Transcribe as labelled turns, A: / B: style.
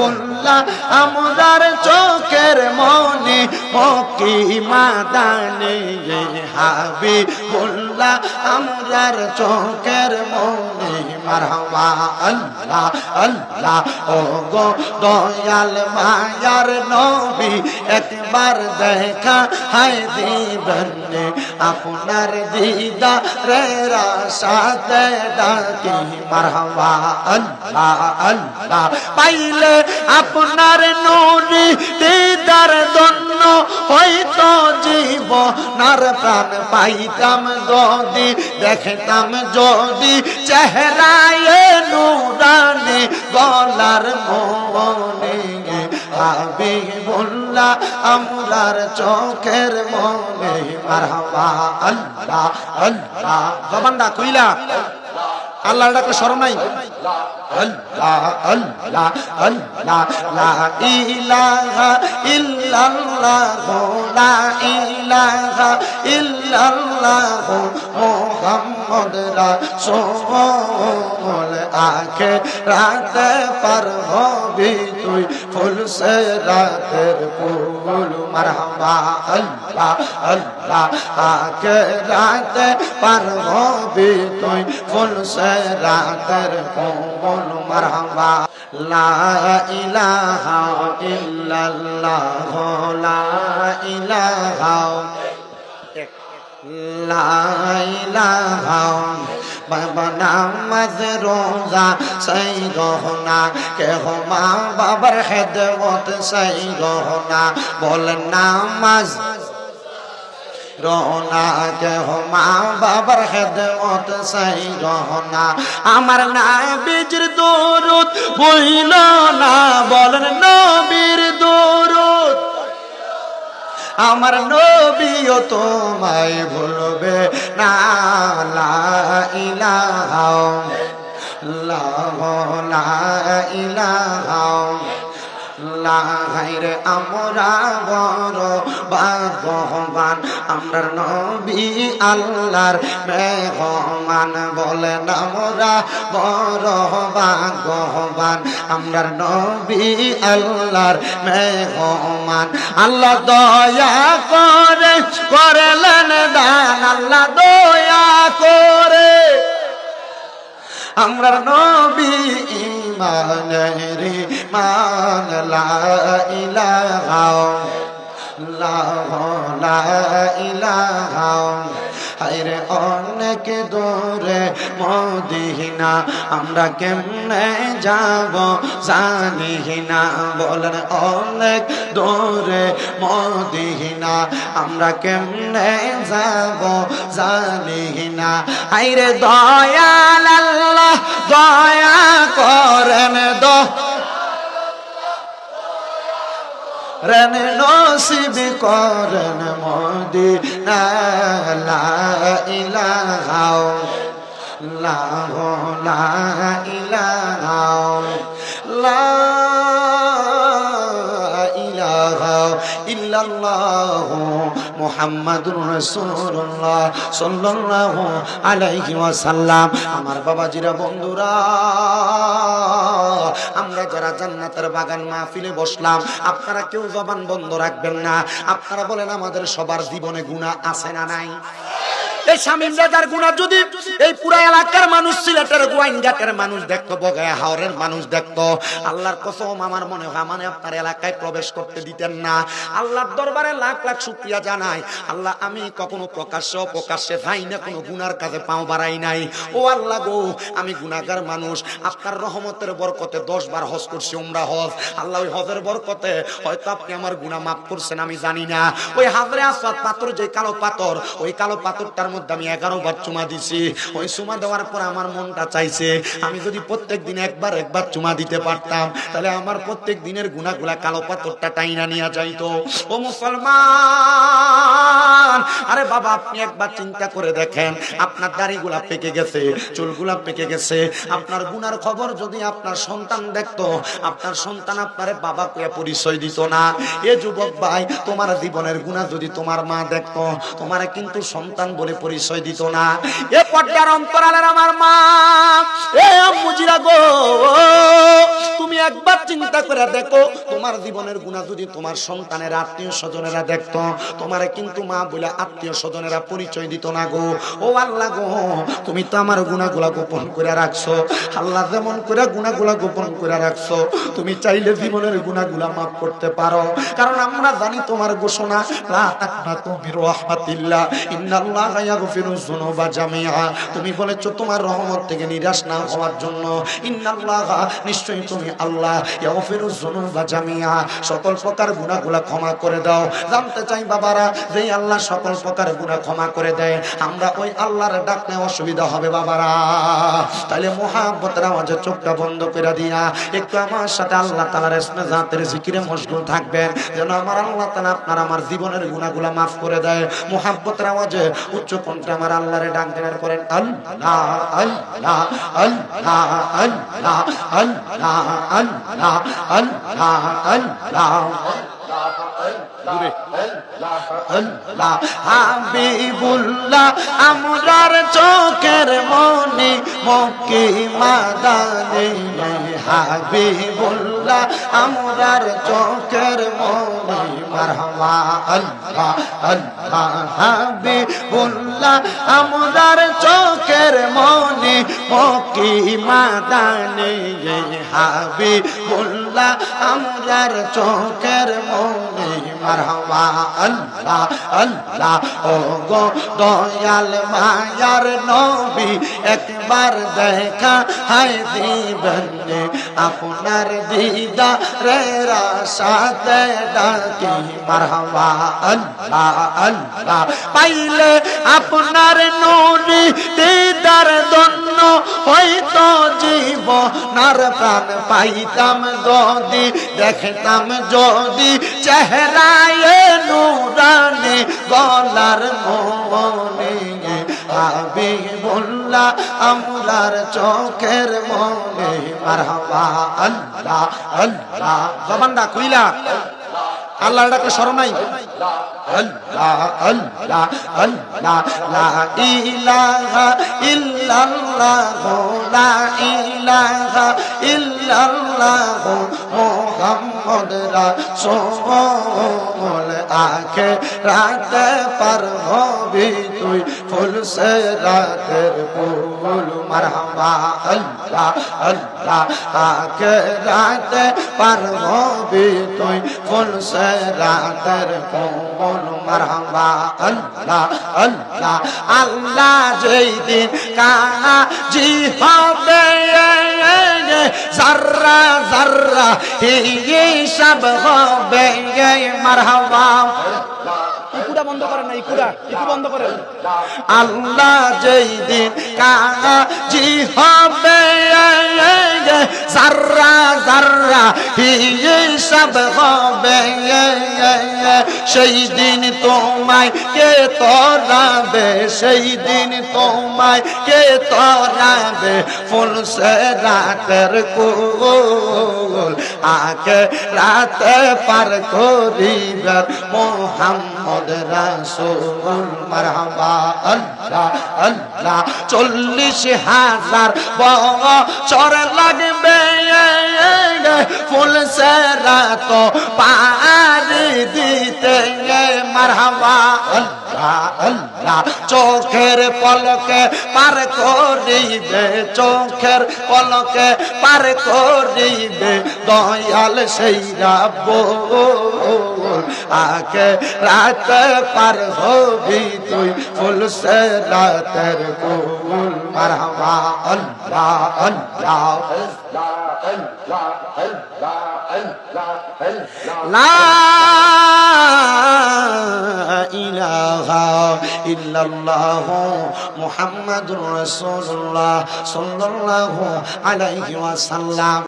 A: বললা আমার চোখের মনে মকি মাদানে হাবি বললা আমার চোখের মনে মারহাবা আল্লাহ আল্লাহ ও গো দয়াল মায়ার নবী, একবার দেখা হায় দিবেন, আপনার দিদা রে সাথে ডাকি মারহাবা আল্লাহ আল্লাহ, পাইলে আপনার নুনি দিদার দন্য হয়তো জীব নার প্রাণ পাইতাম যদি, দেখতাম যদি চেহারায় নুরানি, গলার মনে হাবি বললা আমরার চোখের মনে, মারহাবা, আল্লাহ আল্লাহ, জবানটা কইলা আল্লাহর ডাকে শরম নাই? আল্লাহ আল্লাহ আল্লাহ, লা ইলাহা ইল্লাল্লাহ। লা ইলাহা ইল্লাল্লাহ মুহাম্মদ রাসূল আখে রাতে পার হবি তুই ফুল সে রাতের ফুল মারহাবা আল্লাহ আল্লাহ আখে রাতে পার হবি তুই ফুল সে রাতের ফুল মারহাবা লা ইলাহা ইল্লাল্লাহ লা ইলাহা বাবা নামাজ রোজা সেই গহনা কে মা বাবার হেদমত সেই গহনা বল নামাজ রহনা। কে মা বাবার হেদমত সেই রহনা। আমার না বীজর দরুদ বইল না। বলেন নবীর দরুদ। আমার নবীও তোমায় ভুলবে না ইলাহ লা ইলাহা লাহাইরে আমরা বড় ভাগ্যবান। আমরা নবী আল্লাহর মেহমান বলেন আমরা বড় ভাগ্যবান। আমরা নবী আল্লাহর মেহমান। আল্লাহ দয়া করে করলেন দান, আল্লাহ দয়া করে। আমরা নবী ইমানের মান লা ইলাহা লা ইলাহা। হায়রে অনেক দূরে মদিনা, আমরা কেমনে যাব জানি না। বলেন, অনেক দূরে মদিনা, আমরা কেমনে যাব জানি না। হায়রে দয়াল দয়া করেন দো রেন নসিব করেন মোদি লা ইলাহা লা লা ইল্লাল্লাহু মুহাম্মাদুর রাসূলুল্লাহ সাল্লাল্লাহু আলাইহি ওয়াসাল্লাম। আমার বাবাজিরা, বন্ধুরা, আমরা যারা জান্নাতের বাগান মাহফিলে বসলাম, আপনারা কেউ জবান বন্ধ রাখবেন না। আপনারা বলেন, আমাদের সবার জীবনে গুণা আছে না নাই? এই শামীম রাজার গুণা যদি এই পুরা এলাকার মানুষ সিলেটের গোয়াইনঘাটের মানুষ দেখতো, বগায় হাওরের মানুষ দেখতো, আল্লাহর কসম আমার মনে হয় মানে আপনার এলাকায় প্রবেশ করতে দিতেন না। আল্লাহর দরবারে লাখ লাখ শুকরিয়া জানাই। আল্লাহ, আমি কখনো প্রকাশ্য প্রকাশ্যে যাই না, কোনো গুনার কাজে পাও বাড়াই নাই। ও আল্লাহ গো, আমি গুনাহগার মানুষ। আপনার রহমতের বরকতে দশ বার হজ করছি, উমরা হজ। আল্লাহ, ওই হজের বরকতে হয়তো আপনি আমার গুনাহ মাফ করছেন, আমি জানি না। ওই হাজরে আসওয়াদ পাথর, যে কালো পাথর, ওই কালো পাথরটার মধ্যে আমি এগারো বার চুমা দিছি। ওই চুমা দেওয়ার পর আমার মনটা চাইছে, আমি যদি প্রত্যেক দিন একবার একবার চুমা দিতে পারতাম, তাহলে আমার প্রত্যেক দিনের গুণাগুলা কালো পাথরটা টাইনা নিয়ে যাইতো। ও মুসলমান, আরে বাবা, আপনি একবার চিন্তা করে দেখেন, আপনার দাড়িগুলা পেকে গেছে, চুলগুলা পেকে গেছে, আপনার গুনার খবর যদি আপনার সন্তান দেখতো, আপনার সন্তান আপনারে বাবা কয়ে পরিচয় দিত না। এ যুবক ভাই, তোমার জীবনের গুণা যদি তোমার মা দেখতো, তোমার কিন্তু সন্তান বলে পরিচয় দিত না। এ পর্দার অন্তরালের আমার মা। এ মুজিরা গো, তুমি একবার চিন্তা করে দেখো, তোমার জীবনের গুণা যদি তোমার সন্তানের, আত্মীয় স্বজনেরা দেখতো, তোমারে কিন্তু মা বলে আত্মীয় স্বজনেরা পরিচয় দিত না গো। ও আল্লাহ গো, তুমি তো আমার গুণাগুলা গোপন করে রাখছো। আল্লাহ যেমন করে গুণাগুলা গোপন করে রাখছো, তুমি চাইলে জীবনের গুণাগুলা মাফ করতে পারো। কারণ আমরা জানি তোমার ঘোষণা মির রাহমাতিল্লাহ ইন্নাল্লাহা তুমি বলেছ, তোমার রহমত থেকে নিরাশ না হওয়ার জন্য। নিশ্চয়ই তুমি আল্লাহ। সকল প্রকার গুনাহগুলা ক্ষমা করে দাও। জানতে চাই বাবারা যে আল্লাহ সকল প্রকার গুনাহ ক্ষমা করে দেয়, আমরা ওই আল্লাহর ডাকলে অসুবিধা হবে বাবারা। তাহলে মোহাব্বতের আওয়াজে চোখটা বন্ধ করে দিয়া, একটু আমার সাথে আল্লাহ তাআলার ইসমে জাতের জিকিরে মশগুল থাকবেন। যেন আমার আল্লাহ তালা আপনার আমার জীবনের গুনাহগুলা মাফ করে দেয়। মোহাব্বতের আওয়াজে উচ্চ কণ্ঠে আমার আল্লাহরে ডাক দেন করেন আল্লাহ আল্লাহ আল্লাহ আল্লাহ আল্লাহ আল্লাহ আল্লাহ আল্লাহ আল্লাহ হাবিবুল্লাহ, আমরার চোখের মনি মক্কি মাদানে হাবিবুল্লাহ, আমরার চোখের মনি মারহাবা। আল্লাহ আল্লাহ, হাবিবুল্লাহ, আমরার চোখের মনি মক্কি মাদানে হাবিবুল্লাহ, আমরার চোখের মনি মারহাবা। আল্লাহ আল্লাহ, ও গো দয়াল মায়ার নবী, একবার দেখা হাই দিবেন আপনার দিদা রে সাথে ডাকি, মারহাবা, আল্লাহ আল্লাহ। পাইলে আপনার নুরি দিদার দন্য হয়তো জীব নার প্রাণ পাইতাম যদি, দেখতাম যদি চেহারায় নুরানি গলার মনে। আবি বললা আমরার চোখের মনে। মারহাবা আল্লাহ আল্লাহ। জবানটা কইলা। আল্লাহ ডাকলে নাই। আল্লাহ আল্লাহ আল্লাহ। লা ইলাহা ইল্লাল্লাহ। লা ইলাহা ইল্লাল্লাহ মুহাম্মদ রাসূল আখে রাতে পার হবি তুই ফুল সে রাতের ফুল মারহাবা আল্লাহ আল্লাহ আখে রাতে পার হবি তুই ফুল সে রাতের ফুল মারহাবা আল্লাহ আল্লাহ আল্লাহ যেই দিন কাজি হবে জাররা জাররা হিসাব হবে মারহাবা।
B: ইকুটা বন্ধ করেন না ইকুটা ইকু বন্ধ করেন।
A: আল্লাহ যেই দিন কাজি হবে জাররা জাররা হিসাব হবে সেই দিন তোমায় কে তরাবে? সেই দিন তোমায় কে তরাবে? ফুল সে রাতের কুল আগে রাতে পার করিবার মোহাম্মদ রাসূল। মারহাবা, আল্লাহ আল্লাহ, চল্লিশ হাজার বছর লাগবে। ফুল সেরা তো পার দিতে মারহাবা। আল্লাহ আল্লাহ চোখের পলকে পার করিবে চোখের পলকে পার করিবে দয়াল সেই রাব্বুল আকে রাত পার হবি তুই ফুল সে রাতের কুল মারহাবা আল্লাহ আল্লাহ লা ইলাহা ইল্লাল্লাহ মুহাম্মাদুর আলাইহি ওয়াসাল্লাম।